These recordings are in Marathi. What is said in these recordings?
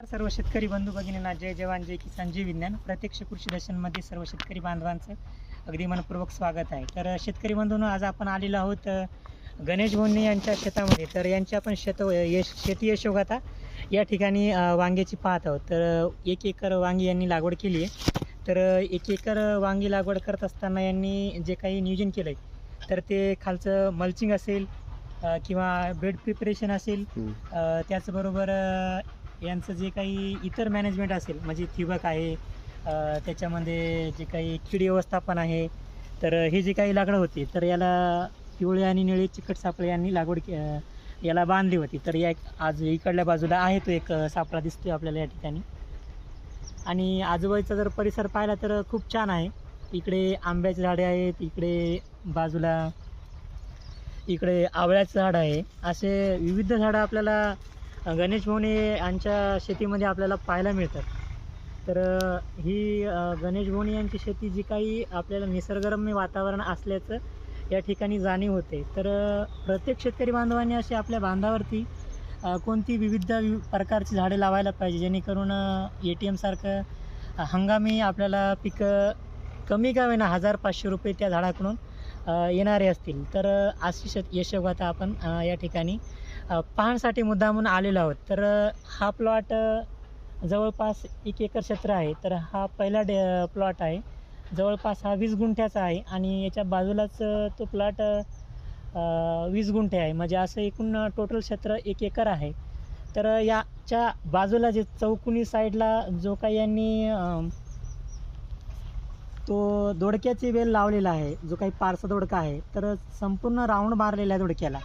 सर्व शेतकरी बंधू भगिनींना जय जवान जय किसान जय विज्ञान. प्रत्यक्ष कृषी दर्शनमध्ये सर्व शेतकरी बांधवांचं अगदी मनपूर्वक स्वागत आहे. तर शेतकरी बंधूंनो आज आपण आलेलो आहोत गणेश भोंडे यांच्या शेतामध्ये. तर यांची आपण शेत यश शेती यशोगाथा या ठिकाणी वांग्याची पाहत आहोत. तर एक एकर वांगी यांनी लागवड केली आहे. तर एक एकर वांगी लागवड करत असताना यांनी जे काही नियोजन केलं आहे तर ते खालचं मल्चिंग असेल किंवा बेड प्रिपरेशन असेल त्याचबरोबर यांचं जे काही इतर मॅनेजमेंट असेल म्हणजे ठिबक आहे त्याच्यामध्ये जे काही कीड व्यवस्थापन आहे तर हे जे काही लागवड होती तर याला पिवळे आणि निळे चिकट सापळे यांनी लागवड के- याला बांधली होती. तर या आज इकडल्या बाजूला आहे तो एक सापळा दिसतोय आपल्याला या ठिकाणी. आणि आजूबाजूचा जर परिसर पाहिला तर खूप छान आहे. इकडे आंब्याची झाडे आहेत इकडे बाजूला इकडे आवळ्याचं झाड आहे. असे विविध झाडं आपल्याला गणेश भोवणे यांच्या शेतीमध्ये आपल्याला पाहायला मिळतात. तर ही गणेश भोवणे यांची शेती जी काही आपल्याला निसर्गरम्य वातावरण असल्याचं या ठिकाणी जाणीव होते. तर प्रत्येक शेतकरी बांधवांनी अशी आपल्या बांधावरती कोणती विविध वि- प्रकारची झाडे लावायला पाहिजे जेणेकरून ए टी एमसारखं हंगामी आपल्याला पिकं कमी का होईना हजार पाचशे रुपये त्या झाडाकडून येणारे असतील. तर अशी शेत यशोगाथा आपण या ठिकाणी पाहण्यासाठी मुद्दामून आलेलो आहोत. तर हा प्लॉट जवळपास एक एकर क्षेत्र आहे. तर हा पहिला डे प्लॉट आहे. जवळपास हा वीस गुंठ्याचा आहे आणि याच्या बाजूलाच तो प्लॉट वीस गुंठे आहे. म्हणजे असं एकूण टोटल क्षेत्र एक एकर आहे. तर याच्या बाजूला जे चौकुनी साईडला जो काही यांनी तो दोडक्याची वेल लावलेला आहे जो काही पारसा दोडका आहे तर संपूर्ण राऊंड मारलेला आहे दोडक्याला.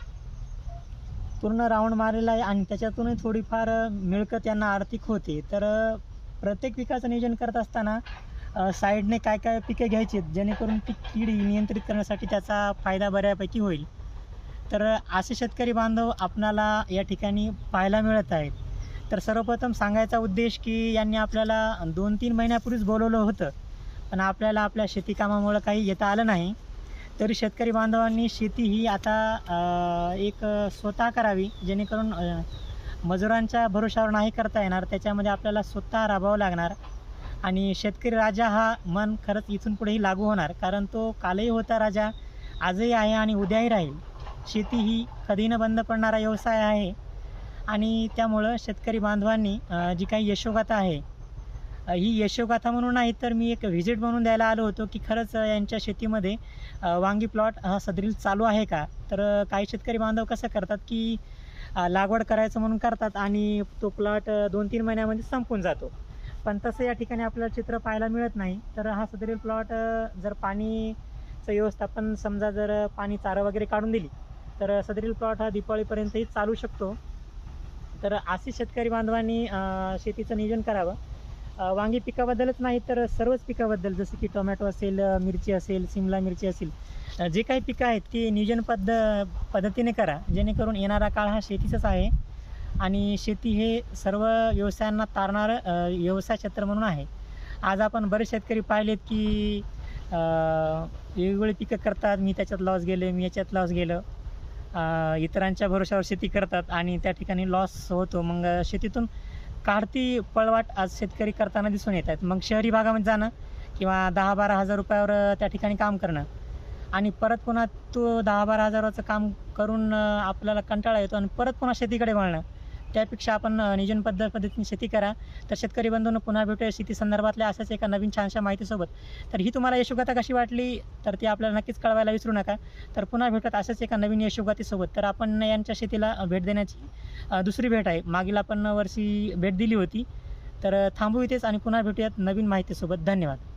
पूर्ण राऊंड मारलेला आहे आणि त्याच्यातूनही थोडीफार मिळकत यांना आर्थिक होते. तर प्रत्येक पिकाचं नियोजन करत असताना साईडने काय काय पिकं घ्यायची जेणेकरून ती कीड नियंत्रित करण्यासाठी त्याचा फायदा बऱ्यापैकी होईल. तर असे शेतकरी बांधव आपणाला या ठिकाणी पाहायला मिळत आहेत. तर सर्वप्रथम सांगायचा उद्देश की यांनी आपल्याला दोन तीन महिन्यापूर्वीच बोलवलं होतं. पण आपल्याला आपल्या शेतीकामामुळं काही येता आलं नाही. तरी शेतकरी बांधवांनी शेती ही आता एक स्वतः करावी जेणेकरून मजुरांच्या भरोशावर नाही करता येणार त्याच्यामध्ये आपल्याला स्वतः राबावं लागणार. आणि शेतकरी राजा हा मन खरंच इथून पुढेही लागू होणार कारण तो कालही होता राजा आजही आहे आणि उद्याही राहील. शेती ही कधी न बंद पडणारा व्यवसाय आहे. आणि त्यामुळं शेतकरी बांधवांनी जी काही यशोगाथा आहे ही यशोगाथा म्हणून नाही तर मी एक व्हिजिट म्हणून द्यायला आलो होतो की खरंच यांच्या शेतीमध्ये वांगी प्लॉट हा सदरील चालू आहे का? तर काही शेतकरी बांधव कसं करतात की लागवड करायचं म्हणून करतात आणि तो प्लॉट दोन तीन महिन्यामध्ये संपून जातो. पण तसं या ठिकाणी आपल्याला चित्र पाहायला मिळत नाही. तर हा सदरील प्लॉट जर पाणीचं व्यवस्थापन समजा जर पाणी चारं वगैरे काढून दिली तर सदरील प्लॉट हा दिपाळीपर्यंतही चालू शकतो. तर असे शेतकरी बांधवांनी शेतीचं नियोजन करावं. वांगी पिकाबद्दलच नाही तर सर्वच पिकाबद्दल जसं की टोमॅटो असेल मिरची असेल सिमला मिरची असेल जे काही पिकं आहेत ती नियोजन पद्ध पद्धतीने करा. जेणेकरून येणारा काळ हा शेतीचाच आहे. आणि शेती हे सर्व व्यवसायांना तारणारं व्यवसाय क्षेत्र म्हणून आहे. आज आपण बरेच शेतकरी पाहिलेत की वेगवेगळी पिकं करतात. मी त्याच्यात लॉस गेले मी याच्यात लॉस गेलं. इतरांच्या भरोशावर शेती करतात आणि त्या ठिकाणी लॉस होतो. मग शेतीतून काढती पळवाट आज शेतकरी करताना दिसून येत आहेत. मग शहरी भागामध्ये जाणं किंवा दहा बारा हजार रुपयावर त्या ठिकाणी काम करणं आणि परत पुन्हा तो दहा बारा हजाराचं काम करून आपल्याला कंटाळा येतो आणि परत पुन्हा शेतीकडे वळणं. त्यापेक्षा आपण नियोजन पद्धत पद्धतीने शेती करा. तर शेतकरी बंधून पुन्हा भेटूया शेती संदर्भातल्या अशाच एका नवीन छानशा माहितीसोबत. तर ही तुम्हाला यशोगाथा कशी वाटली तर ती आपल्याला नक्कीच कळवायला विसरू नका. तर पुन्हा भेटत अशाच एका नवीन यशोगातीसोबत तर आपण यांच्या शेतीला भेट देण्याची दुसरी भेट आहे. मागील आपण वर्षी भेट दिली होती. तर थांबू इथेच आणि पुन्हा भेटूयात नवीन माहितीसोबत. धन्यवाद.